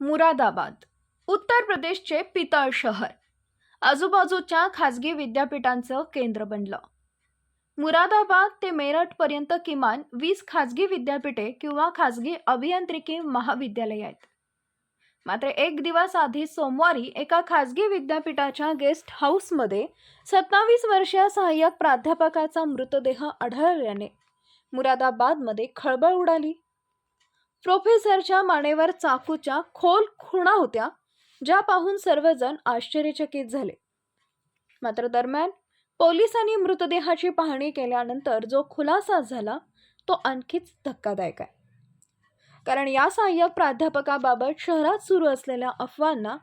मुरादाबाद उत्तर प्रदेशचे पितळ शहर. आजूबाजूच्या खाजगी विद्यापीठांचं केंद्र बनलं. मुरादाबाद ते मेरठपर्यंत किमान वीस खाजगी विद्यापीठे किंवा खाजगी अभियांत्रिकी महाविद्यालये आहेत. मात्र एक दिवस आधी सोमवारी एका खाजगी विद्यापीठाच्या गेस्ट हाऊसमध्ये सत्तावीस वर्षीय सहाय्यक प्राध्यापकाचा मृतदेह आढळल्याने मुरादाबादमध्ये खळबळ उडाली. प्रोफेसरच्या मानेवर चाकूच्या खोल खुणा होत्या ज्या पाहून सर्वजण आश्चर्यचकित झाले. मात्र दरम्यान पोलिसांनी मृतदेहाची पाहणी केल्यानंतर जो खुलासा झाला तो आणखीच धक्कादायक आहे. कारण या सहाय्यक प्राध्यापकाबाबत शहरात सुरू असलेल्या अफवांना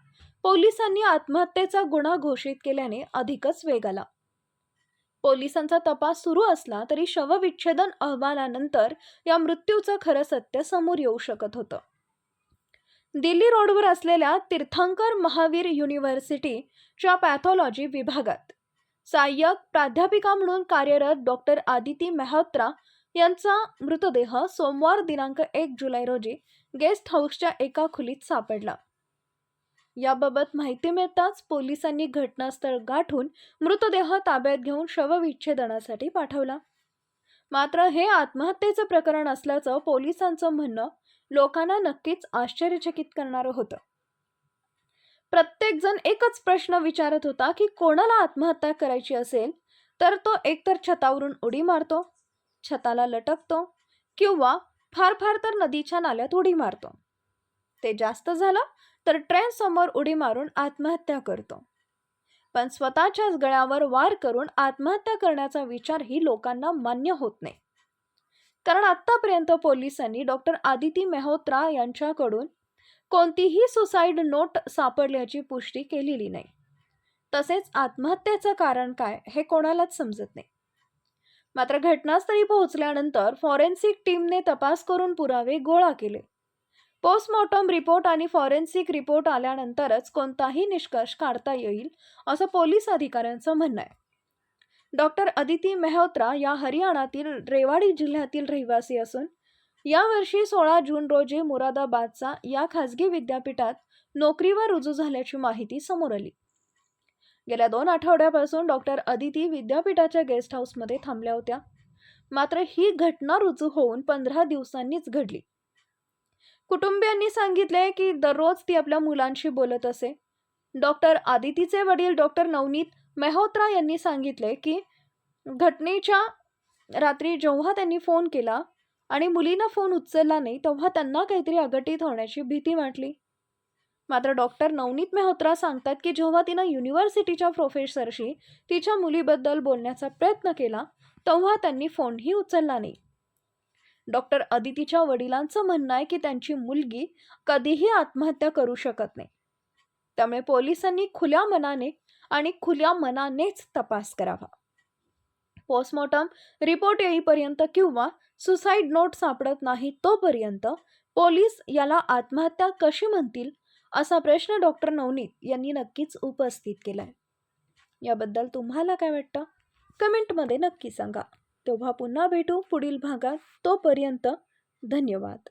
पोलिसांनी आत्महत्येचा गुन्हा घोषित केल्याने अधिकच वेग आला. पोलिसांचा तपास सुरू असला तरी शवविच्छेदन अहवालानंतर या मृत्यूचं खरं सत्य समोर येऊ शकत होतं. दिल्ली रोडवर असलेल्या तीर्थंकर महावीर युनिव्हर्सिटीच्या पॅथॉलॉजी विभागात सहाय्यक प्राध्यापिका म्हणून कार्यरत डॉक्टर आदिती मेहत्रा यांचा मृतदेह सोमवार दिनांक एक जुलै रोजी गेस्ट हाऊसच्या एका खोलीत सापडला. याबाबत माहिती मिळताच पोलिसांनी घटनास्थळ गाठून मृतदेह ताब्यात घेऊन शवविच्छेदनासाठी पाठवला. मात्र हे आत्महत्येचं प्रकरण असल्याचं पोलिसांचं म्हणणं लोकांना नक्कीच आश्चर्यचकित करणारं होतं. प्रत्येकजण एकच प्रश्न विचारत होता की कोणाला आत्महत्या करायची असेल तर तो एकतर छतावरून उडी मारतो छताला लटकतो किंवा फार फार तर नदीच्या नाल्यात उडी मारतो. ते जास्त झालं तर ट्रेन समोर उडी मारून आत्महत्या करतो. पण स्वतःच्याच गळ्यावर वार करून आत्महत्या करण्याचा विचारही लोकांना मान्य होत नाही. कारण आत्तापर्यंत पोलिसांनी डॉक्टर आदिती मेहोत्रा यांच्याकडून कोणतीही सुसाईड नोट सापडल्याची पुष्टी केलेली नाही. तसेच आत्महत्येचं कारण काय हे कोणालाच समजत नाही. मात्र घटनास्थळी पोहोचल्यानंतर फॉरेन्सिक टीमने तपास करून पुरावे गोळा केले. पोस्टमॉर्टम रिपोर्ट आणि फॉरेन्सिक रिपोर्ट आल्यानंतरच कोणताही निष्कर्ष काढता येईल असं पोलीस अधिकाऱ्यांचं म्हणणं आहे. डॉक्टर अदिती मेहत्रा या हरियाणातील रेवाडी जिल्ह्यातील रहिवासी असून यावर्षी सोळा जून रोजी मुरादाबादचा या खाजगी विद्यापीठात नोकरीवर रुजू झाल्याची माहिती समोर आली. गेल्या दोन आठवड्यापासून डॉक्टर अदिती विद्यापीठाच्या गेस्ट हाऊसमध्ये थांबल्या होत्या. मात्र ही घटना रुजू होऊन पंधरा दिवसांनीच घडली. कुटुंबियांनी सांगितले की दररोज ती आपल्या मुलांशी बोलत असे. डॉक्टर आदितीचे वडील डॉक्टर नवनीत मेहोत्रा यांनी सांगितले की घटनेच्या रात्री जेव्हा त्यांनी फोन केला आणि मुलीनं फोन उचलला नाही तेव्हा त्यांना काहीतरी अघटित होण्याची भीती वाटली. मात्र डॉक्टर नवनीत मेहोत्रा सांगतात की जेव्हा तिनं युनिव्हर्सिटीच्या प्रोफेसरशी तिच्या मुलीबद्दल बोलण्याचा प्रयत्न केला तेव्हा त्यांनी फोनही उचलला नाही. डॉक्टर अदितीच्या वडिलांचं म्हणणं आहे की त्यांची मुलगी कधीही आत्महत्या करू शकत नाही. त्यामुळे पोलिसांनी खुल्या मनाने आणि खुल्या मनानेच तपास करावा. पोस्टमॉर्टम रिपोर्ट येईपर्यंत किंवा सुसाईड नोट सापडत नाही तोपर्यंत पोलीस याला आत्महत्या कशी म्हणतील असा प्रश्न डॉक्टर नवनीत यांनी नक्कीच उपस्थित केलाय. याबद्दल तुम्हाला काय वाटतं? कमेंटमध्ये नक्की सांगा. तेव्हा पुन्हा भेटू पुढील भागात. तोपर्यंत धन्यवाद.